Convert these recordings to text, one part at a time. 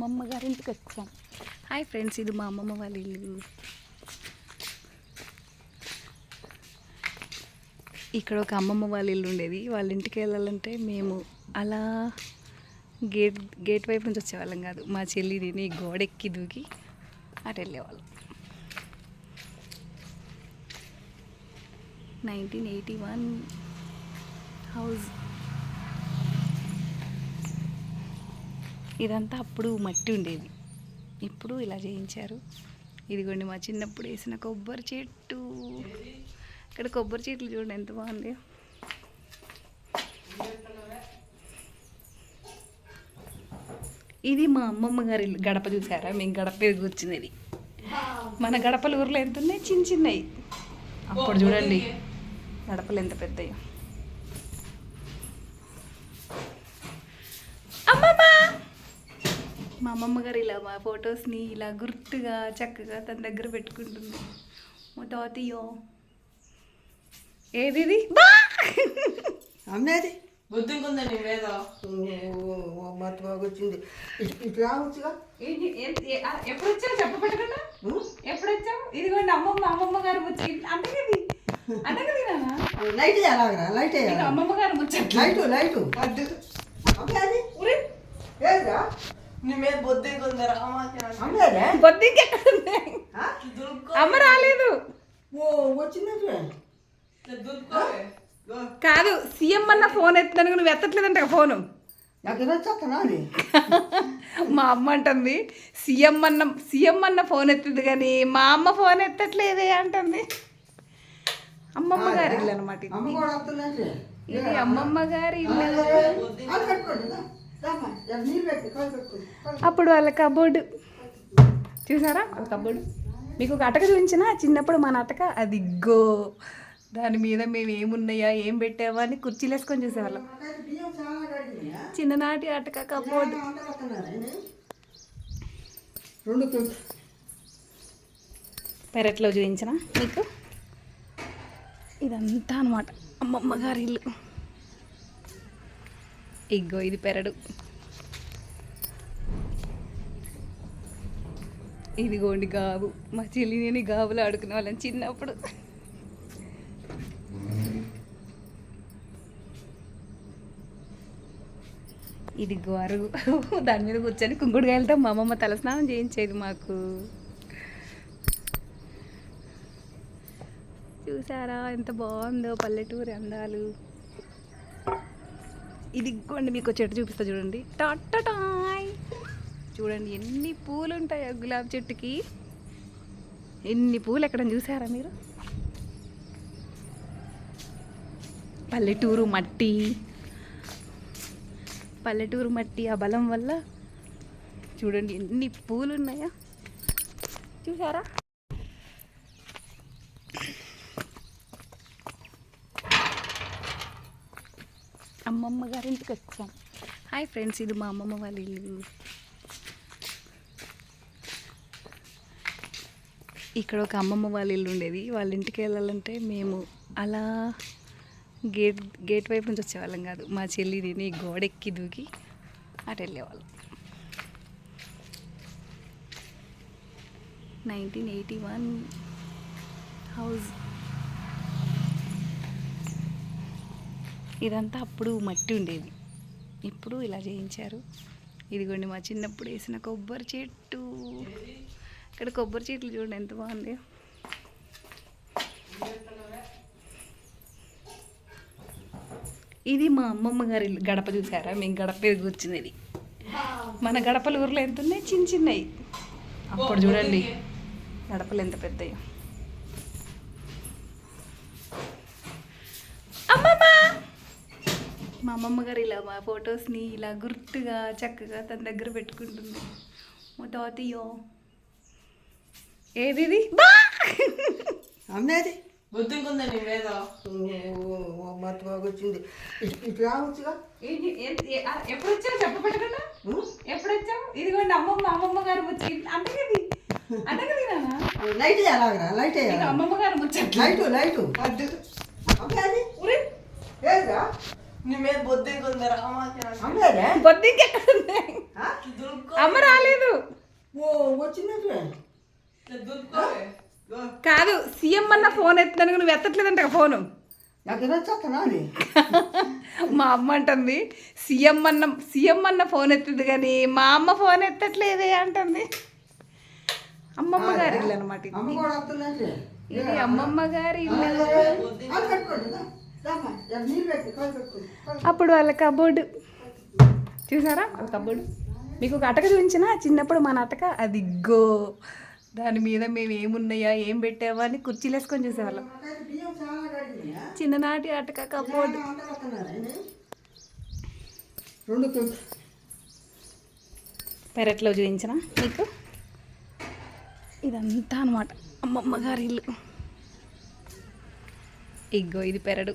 అమ్మమ్మ గారి ఇంటికి వచ్చాం. హాయ్ ఫ్రెండ్స్ ఇది మా అమ్మమ్మ వాళ్ళ ఇల్లు. ఇక్కడ ఒక అమ్మమ్మ వాళ్ళ ఇల్లు ఉండేది. వాళ్ళ ఇంటికి వెళ్ళాలంటే మేము అలా గేట్ గేట్ వైపు నుంచి వచ్చేవాళ్ళం కాదు. మా చెల్లి చెల్లిని గోడెక్కి దూకి అటు వెళ్ళేవాళ్ళం. నైన్టీన్ ఎయిటీ వన్ హౌస్ ఇదంతా అప్పుడు మట్టి ఉండేది. ఇప్పుడు ఇలా చేయించారు. ఇదిగోండి మా చిన్నప్పుడు వేసిన కొబ్బరి చెట్టు. ఇక్కడ కొబ్బరి చెట్లు చూడండి ఎంత బాగుంది ఇది మా అమ్మమ్మ గారి గడప చూసారా? మేము గడప మీద కూర్చునేది మన గడపలు ఊర్లో ఎంత ఉన్నాయి? చిన్న చిన్నవి. అప్పుడు చూడండి గడపలు ఎంత పెద్దవి మా అమ్మమ్మ గారు ఇలా మా ఫొటోస్ని ఇలా గుర్తుగా చక్కగా తన దగ్గర పెట్టుకుంటుంది. మా తాతయ్యో. ఏది ఇది? బా! అమ్మేది? బుద్ధింకుందా నీ మీద? మత బాగా వచ్చింది. ఎప్పుడు వచ్చావు చెప్పబెట్టకుండా ఉం? ఎప్పుడు వచ్చావు ఇదిగోండి అమ్మమ్మ అమ్మమ్మ గారు ముచ్చి అంటే కదా అంటే కదా నాన్న? లైట్ ఎలాగరా లైట్ అమ్మమ్మ గారు ముచ్చట్లు. Light light. అమ్మేది? ఉరి, ఏదిరా? నీ మీద బొద్దింక ఎక్కడ అమ్మ రాలేదు ఓ కాదు సీఎం అన్న ఫోన్ ఎత్తాను నువ్వు ఎత్తట్లేదంట ఫోను మా అమ్మ అంటుంది సీఎం అన్న సీఎం అన్న ఫోన్ ఎత్తుది కానీ మా అమ్మ ఫోన్ ఎత్తట్లేదే అంటుంది అమ్మమ్మ గారి ఇల్లు అనమాట ఇది అమ్మమ్మ గారి ఇల్లు అప్పుడు వాళ్ళ కబోర్డు చూసారా? వాళ్ళ కబోర్డు మీకు ఒక అటక చూపించిన? చిన్నప్పుడు మన అటక? అది గో దాని మీద మేము ఏమున్నాయా ఏం పెట్టావా అని కుర్చీలు వేసుకొని చూసేవాళ్ళం? చిన్ననాటి అటక కబోర్డు పెరట్లో చూపించిన మీకు? ఇదంతా అనమాట అమ్మమ్మ గారి ఇల్లు. ఇగ్గో ఇది పెరడు. ఇదిగోండి గావు మా చెల్లి నేను గావులు ఆడుకునే వాళ్ళం చిన్నప్పుడు. ఇది గోరు దాని మీద కూర్చొని కుంకుడుకాయలతో మా అమ్మమ్మ తలస్నానం చేయించేది మాకు. చూసారా ఎంత బాగుందో పల్లెటూరు అందాలు. ఇదిగోండి మీకు చెట్టు చూపిస్తా చూడండి. టాయ్. చూడండి ఎన్ని పూలు ఉంటాయో గులాబీ చెట్టుకి. ఎన్ని పూలు ఎక్కడ చూసారా మీరు? పల్లెటూరు మట్టి. పల్లెటూరు మట్టి ఆ బలం వల్ల. చూడండి ఎన్ని పూలు ఉన్నాయా చూసారా? అమ్మమ్మ గారి ఇంటికి వచ్చాం. హాయ్ ఫ్రెండ్స్ ఇది మా అమ్మమ్మ వాళ్ళ ఇల్లు. ఇక్కడ ఒక అమ్మమ్మ వాళ్ళ ఇల్లు ఉండేది. వాళ్ళ ఇంటికి వెళ్ళాలంటే మేము అలా గేట్ గేట్ వైపు నుంచి వచ్చేవాళ్ళం కాదు. మా చెల్లి దీన్ని గోడ గోడెక్కి దూకి అటు వెళ్ళేవాళ్ళం. నైన్టీన్ ఎయిటీ వన్ హౌస్ ఇదంతా అప్పుడు మట్టి ఉండేది. ఇప్పుడు ఇలా చేయించారు. ఇదిగోండి మా చిన్నప్పుడు వేసిన కొబ్బరి చెట్టు. ఇక్కడ కొబ్బరి చెట్లు చూడండి ఎంత బాగుంది ఇది మా అమ్మమ్మ గారి గడప చూసారా? మేము గడప మీద మన గడపలు ఊర్లో ఎంత ఉన్నాయి? చిన్న చిన్నవి. అప్పుడు చూడండి గడపలు ఎంత పెద్దవి అమ్మమ్మ మా అమ్మమ్మ గారు ఇలా మా ఫొటోస్ని ఇలా గుర్తుగా చక్కగా తన దగ్గర పెట్టుకుంటుంది. మా తాతయ్యో ఏది ఇది? బా! అమ్మేది? బుద్ధింకుందా నీ మీద? వచ్చింది ఇటు రావచ్చుగా? ఎప్పుడు వచ్చావు చెప్పబెట్టకుండా? ఎప్పుడు వచ్చావు ఇదిగోండి అమ్మమ్మ అమ్మమ్మ గారు ముచ్చి అంటే కదా నాన్న? లైట్ ఎలాగరా లైట్ అమ్మమ్మ గారు ముచ్చట్లు లైట్ లైట్. ఏదిరా నీ మీద రామాకి బొద్దింకి ఎక్కడ అమ్మ రాలేదు ఓ. కాదు సీఎం అన్న ఫోన్ ఎత్తున్నాను నువ్వు ఎత్తట్లేదంట ఫోను మా అమ్మ అంటుంది సీఎం అన్న సీఎం అన్న ఫోన్ ఎత్తుది కానీ మా అమ్మ ఫోన్ ఎత్తట్లేదే అంటుంది అమ్మమ్మ గారి ఇల్లు అనమాట ఇది అమ్మమ్మ గారి ఇల్లు అప్పుడు వాళ్ళ కబోర్డు చూసారా? వాళ్ళ కబోర్డు మీకు ఒక అటక చూపించిన చిన్నప్పుడు మన అటక అది గో. దాని మీద మేము ఏమున్నాయా ఏం పెట్టావా అని కుర్చీలు వేసుకొని చూసేవాళ్ళం. చిన్ననాటి అటక కబోర్డు పెరట్లో చూపించిన మీకు? ఇదంతా అనమాట అమ్మమ్మ గారి ఇల్లు. ఇగ్గో ఇది పెరడు.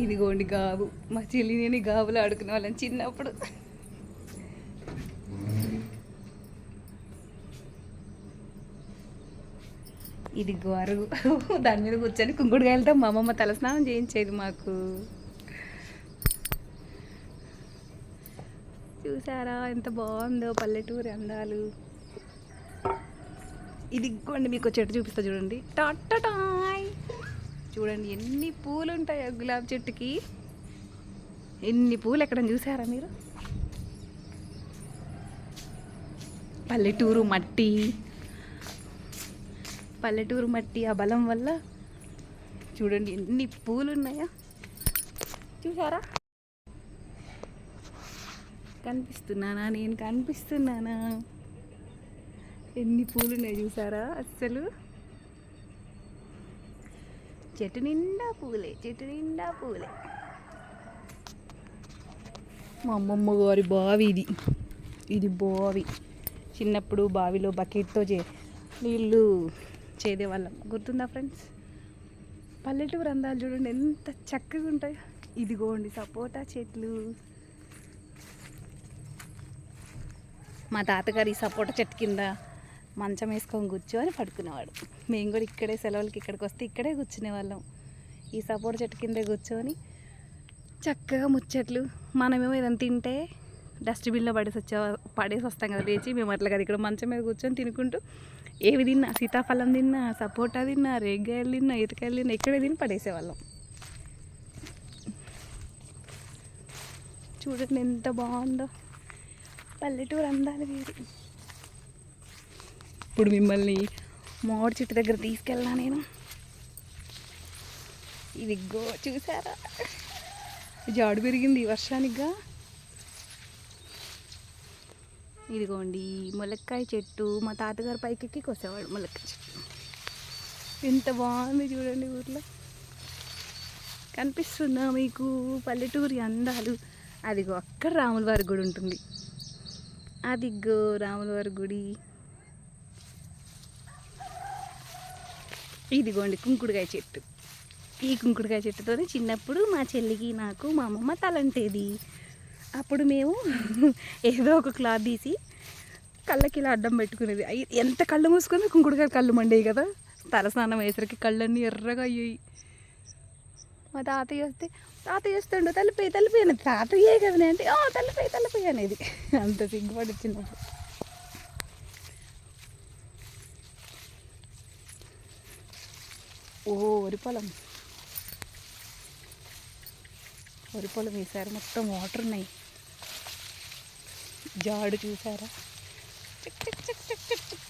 ఇదిగోండి గాబు. మా చెల్లి నేను ఈ గాబులో ఆడుకునే వాళ్ళం చిన్నప్పుడు. ఇది గోరు దాని మీద కూర్చొని కుంకుడుకాయలతో మా అమ్మమ్మ తలస్నానం చేయించేది మాకు. చూసారా ఎంత బాగుందో పల్లెటూరి అందాలు. ఇది ఇదిగోండి మీకు చెట్టు చూపిస్తా చూడండి. టాయ్. చూడండి ఎన్ని పూలు ఉంటాయో గులాబీ చెట్టుకి. ఎన్ని పూలు ఎక్కడ చూసారా మీరు? పల్లెటూరు మట్టి. పల్లెటూరు మట్టి ఆ బలం వల్ల చూడండి ఎన్ని పూలు ఉన్నాయా చూసారా? కనిపిస్తున్నానా? నేను కనిపిస్తున్నానా? ఎన్ని పూలు ఉన్నాయి చూసారా అస్సలు? చెట్టు నిండా పూలే చెట్టు నిండా పూలే. మా అమ్మమ్మ గారి బావి ఇది. ఇది బావి. చిన్నప్పుడు బావిలో బకెట్తో చే నీళ్ళు చేదేవాళ్ళం. గుర్తుందా ఫ్రెండ్స్? పల్లెటూరు అందాలు చూడండి ఎంత చక్కగా ఉంటాయో. ఇదిగోండి సపోటా చెట్లు. మా తాతగారు ఈ సపోటా చెట్టు కింద మంచం వేసుకొని కూర్చొని పడుకునేవాడు. మేము కూడా ఇక్కడే సెలవులకి ఇక్కడికి వస్తే ఇక్కడే కూర్చునేవాళ్ళం. ఈ సపోటా చెట్టు కిందే కూర్చొని చక్కగా ముచ్చట్లు మనమేమో ఏదైనా తింటే డస్ట్బిన్లో పడేసి వచ్చే పడేసి వస్తాం కదా లేచి మేము అట్లా కదా ఇక్కడ మంచం మీద కూర్చొని తినుకుంటూ ఏవి తిన్నా సీతాఫలం తిన్నా సపోటా తిన్నా రేగ్గాయలు తిన్నా ఈతకాయలు తిన్నా ఇక్కడే తిని పడేసేవాళ్ళం. చూడండి ఎంత బాగుందో. పల్లెటూరు అందాలు వేరు ఇప్పుడు మిమ్మల్ని మామిడి చెట్టు దగ్గర తీసుకెళ్ళా నేను? ఇది గో చూసారా? జాడు పెరిగింది వర్షానికిగా. ఇదిగోండి ములక్కాయ చెట్టు మా తాతగారు పైకెక్కి కోసేవాడు ములక్కాయ చెట్టు. ఎంత బాగుంది చూడండి ఊర్లో. కనిపిస్తుందా మీకు? పల్లెటూరి అందాలు. అదిగో అక్కడ రాములవారి గుడి ఉంటుంది. అదిగో రాములవారి గుడి. ఇదిగోండి కుంకుడుకాయ చెట్టు. ఈ కుంకుడుకాయ చెట్టుతోనే చిన్నప్పుడు మా చెల్లికి నాకు మా అమ్మమ్మ తలంటేది. అప్పుడు మేము ఏదో ఒక క్లాత్ తీసి కళ్ళకి ఇలా అడ్డం పెట్టుకునేది. అయ్యి ఎంత కళ్ళు మూసుకున్నా కుంకుడుకాయ కళ్ళు మండేవి కదా. తలస్నానం వేసరికి కళ్ళన్నీ ఎర్రగా అయ్యాయి. మా తాతయ్య వస్తే తాతయ్య వస్తుండో తలిపోయి తలిపోయి అనేది తాతయ్యే కదా అంటే తలిపోయి తలిపోయి అనేది. అంత సిగ్గుపడి చిన్నప్పుడు. ఓ వరి పొలం. వరి పొలం వేశారు మొత్తం వాటర్ ఉన్నాయి. జాడు చూసారా? చిక్ చిక్ చిక్ చిక్ చిక్ చిక్.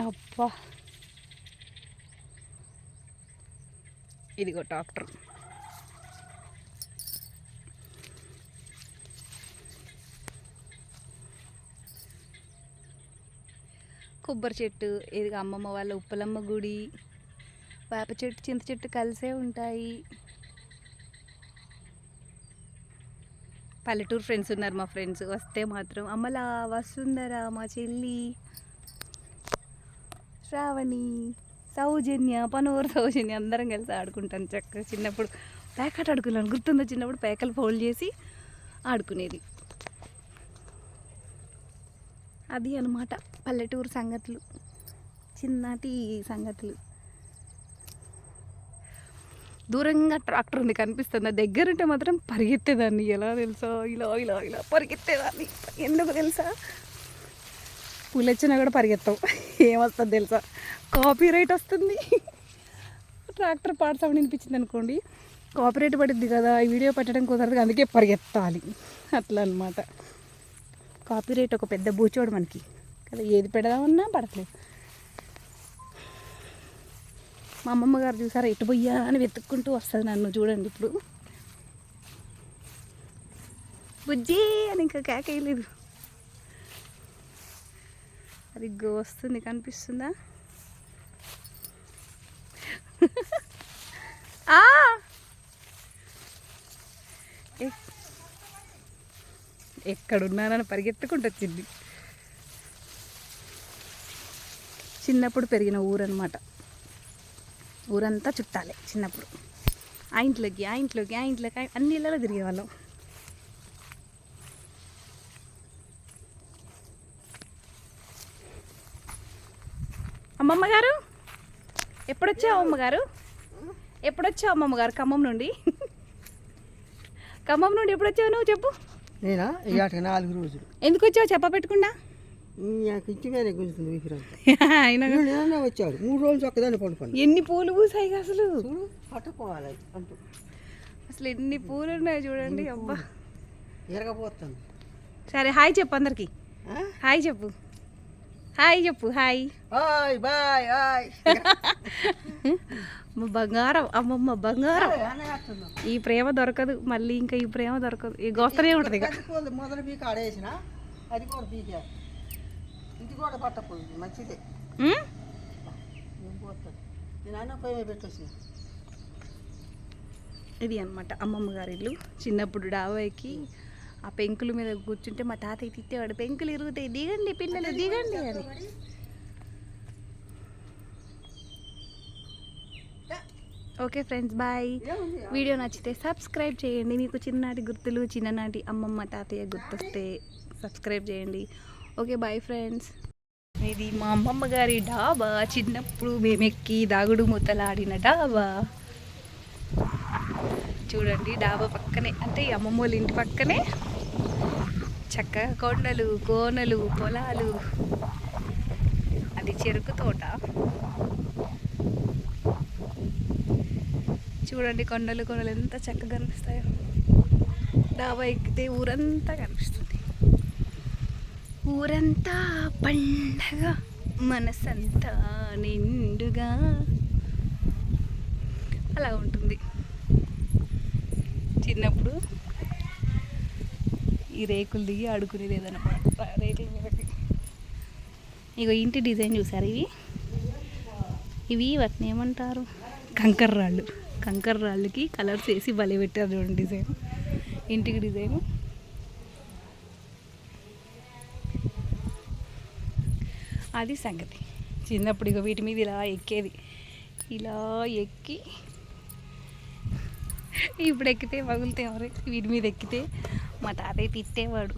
అబ్బా. ఇదిగో డాక్టర్. కొబ్బరి చెట్టు ఇది అమ్మమ్మ వాళ్ళ ఉప్పలమ్మ గుడి వేప చెట్టు చింత చెట్టు కలిసే ఉంటాయి. పల్లెటూరు ఫ్రెండ్స్ ఉన్నారు మా ఫ్రెండ్స్ వస్తే మాత్రం అమ్మలా వసుందరా మా చెల్లి శ్రావణి సౌజన్య పనూరు సౌజన్య అందరం కలిసి ఆడుకుంటాం చక్కగా. చిన్నప్పుడు పేకాట ఆడుకున్నాను. గుర్తుందో? చిన్నప్పుడు పేకలు ఫోల్డ్ చేసి ఆడుకునేది. అది అనమాట పల్లెటూరు సంగతులు. చిన్నటి సంగతులు. దూరంగా ట్రాక్టర్ ఉంది కనిపిస్తుంది. దగ్గర ఉంటే మాత్రం పరిగెత్తేదాన్ని. ఎలా తెలుసా? ఇలా ఇలా ఇలా పరిగెత్తేదాన్ని. ఎందుకు తెలుసా? పూలు వచ్చినా కూడా పరిగెత్తాం. ఏమొస్తుంది తెలుసా? కాపీ రైట్ వస్తుంది. ట్రాక్టర్ పాట సౌండ్ వినిపించింది అనుకోండి. కాపీ రైట్ పడుద్ది కదా. ఈ వీడియో పెట్టడం కుదరదు అందుకే పరిగెత్తాలి. అట్లా అనమాట కాపీరైట్ ఒక పెద్ద బూచోడు మనకి. కదా ఏది పెడదామన్నా పడట్లేదు. మా అమ్మమ్మ గారు చూసారా ఎటు పోయ్యా అని వెతుక్కుంటూ వస్తుంది నన్ను చూడండి ఇప్పుడు. బుజ్జి అని ఇంకా కేకేయలేదు అది గో వస్తుంది కనిపిస్తుందా? ఆ! ఎక్కడున్నానని పరిగెత్తుకుంటూ వచ్చింది చిన్నప్పుడు పెరిగిన ఊరన్నమాట. ఊరంతా చుట్టాలి చిన్నప్పుడు. ఆ ఇంట్లోకి ఆ ఇంట్లోకి ఆ ఇంట్లోకి అన్ని ఇళ్ళలో తిరిగేవాళ్ళం. అమ్మమ్మ గారు ఎప్పుడొచ్చావు అమ్మగారు ఎప్పుడొచ్చావు అమ్మమ్మ గారు ఖమ్మం నుండి? ఖమ్మం నుండి ఎప్పుడొచ్చావు నువ్వు చెప్పు. నేనా? ఇవాటికి నాలుగు రోజులు. ఎందుకు వచ్చావు? చెప్ప పెట్టుకుండా నాకు మీద గుంజుతుంది ఊపిరంతా వచ్చాడు? మూడు రోజులు చక్కదాన్ని పండుకోండి ఎన్ని పూలు పూసాయి అసలు? చూడు పట్టుకోవాలి అంటూ. అసలు ఎన్ని పూలు ఉన్నాయి చూడండి అబ్బా. ఎరగపోతాను సరే హాయ్ చెప్పు అందరికి. హాయ్ చెప్పు. హాయ్ చెప్పు హాయ్ హాయ్ బాయ్ హాయ్ మా బంగారం అమ్మమ్మ బంగారం. ఈ ప్రేమ దొరకదు మళ్ళీ ఇంకా ఈ ప్రేమ దొరకదు. ఈ గోస్తనే ఉంటుంది మొదలు పీక ఆడేసిన అది కూడా పీకా. ఇది కూడా పట్టకపోయింది మంచిదే. ఇది అన్నమాట అమ్మమ్మ గారి ఇల్లు. చిన్నప్పుడు డాబాయికి ఆ పెంకుల మీద కూర్చుంటే మా తాతయ్య తిట్టేవాడు పెంకులు ఇరుగుతాయి దిగండి పిల్లలు దిగండి అని. Okay friends bye. వీడియో నచ్చితే సబ్స్క్రైబ్ చేయండి. మీకు చిన్ననాటి గుర్తులు చిన్ననాటి అమ్మమ్మ తాతయ్య గుర్తొస్తే సబ్స్క్రైబ్ చేయండి. Okay bye friends. ఇది మా అమ్మమ్మ గారి డాబా చిన్నప్పుడు మేమెక్కి దాగుడు మూతలాడిన డాబా. చూడండి డాబా పక్కనే అంటే ఈ అమ్మమ్మ వాళ్ళ ఇంటి పక్కనే చక్కగా కొండలు కోనలు పొలాలు. అది చెరుకు తోట. చూడండి కొండలు కొండలు ఎంత చక్కగా కనిపిస్తాయో. డాబా ఎక్కితే ఊరంతా కనిపిస్తుంది. ఊరంతా పండగ మనసంతా నిండుగా. అలా ఉంటుంది. చిన్నప్పుడు ఈ రేకులు దిగి ఆడుకునేది ఏదైనా రేకుల మీదకి ఇగో ఇంటి డిజైన్ చూసారు ఇవి? ఇవి వాటిని ఏమంటారు? కంకర రాళ్ళు. కంకర రాళ్ళకి కలర్స్ వేసి భలే పెట్టారు చూడండి డిజైన్. ఇంటికి డిజైన్. అది సంగతి. చిన్నప్పుడు ఇక వీటి మీద ఇలా ఎక్కేది. ఇలా ఎక్కి ఇప్పుడు ఎక్కితే పగులుతే ఎవరు వీటి మీద ఎక్కితే మా తాతయ్య తిట్టేవాడు.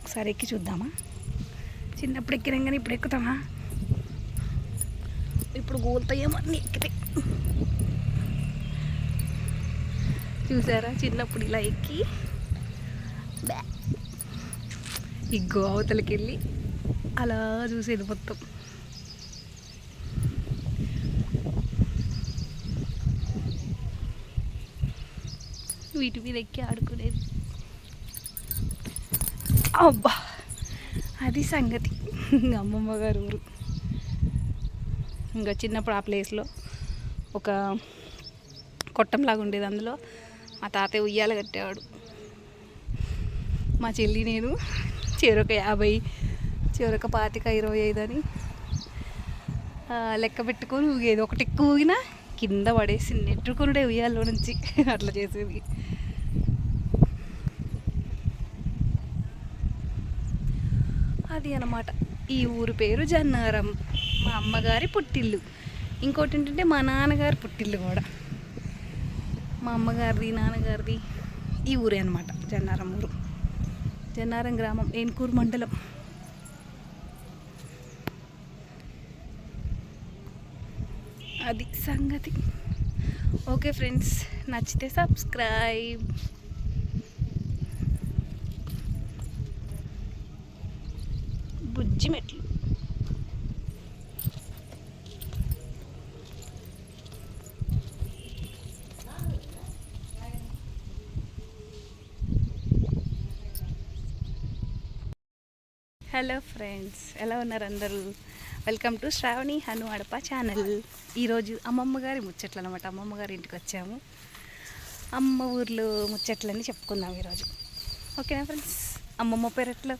ఒకసారి ఎక్కి చూద్దామా? చిన్నప్పుడు ఎక్కినాం కానీ ఇప్పుడు ఎక్కుతామా? ఇప్పుడు గోలుతాయేమో అన్నీ ఎక్కితే చూసారా? చిన్నప్పుడు ఇలా ఎక్కి ఈ గోవతలకి వెళ్ళి అలా చూసేది మొత్తం. వీటి మీద ఎక్కి ఆడుకునేది. అబ్బా అది సంగతి. అమ్మమ్మ గారు ఊరు. ఇంకా చిన్నప్పుడు ఆ ప్లేస్లో ఒక కొట్టంలాగా ఉండేది అందులో. మా తాతయ్య ఉయ్యాల కట్టేవాడు. మా చెల్లి నేను చేరొక యాభై చెరొక పాతిక ఇరవై ఐదు అని లెక్క పెట్టుకొని ఊగేది. ఒకటి ఎక్కువ ఊగినా కింద పడేసి నెట్టుకునుడే ఉయ్యాల్లో నుంచి అట్లా చేసేది. అది అనమాట ఈ ఊరు పేరు జన్నారం. మా అమ్మగారి పుట్టిల్లు. ఇంకోటి ఏంటంటే మా నాన్నగారి పుట్టిల్లు కూడా. మా అమ్మగారిది నాన్నగారిది ఈ ఊరే అనమాట జన్నారం ఊరు. జన్నారం గ్రామం ఏన్కూరు మండలం. అది సంగతి. ఓకే ఫ్రెండ్స్ నచ్చితే సబ్స్క్రైబ్. బుజ్జి మెట్లు. హలో ఫ్రెండ్స్ ఎలా ఉన్నారు అందరూ? Welcome to Sravani Hanu Adapa channel. ఈరోజు అమ్మమ్మ గారి ముచ్చట్లు అనమాట అమ్మమ్మ గారి ఇంటికి వచ్చాము. అమ్మ ఊర్లో ముచ్చట్లని చెప్పుకుందాం ఈరోజు. ఓకేనా ఫ్రెండ్స్? అమ్మమ్మ పెరట్లో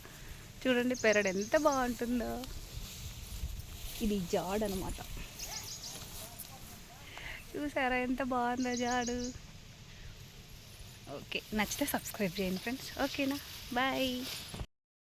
చూడండి పెరడు ఎంత బాగుంటుందో. ఇది జాడ్ అనమాట. చూసారా ఎంత బాగుందో జాడు. ఓకే నచ్చితే సబ్స్క్రైబ్ చేయండి ఫ్రెండ్స్. ఓకేనా? బాయ్.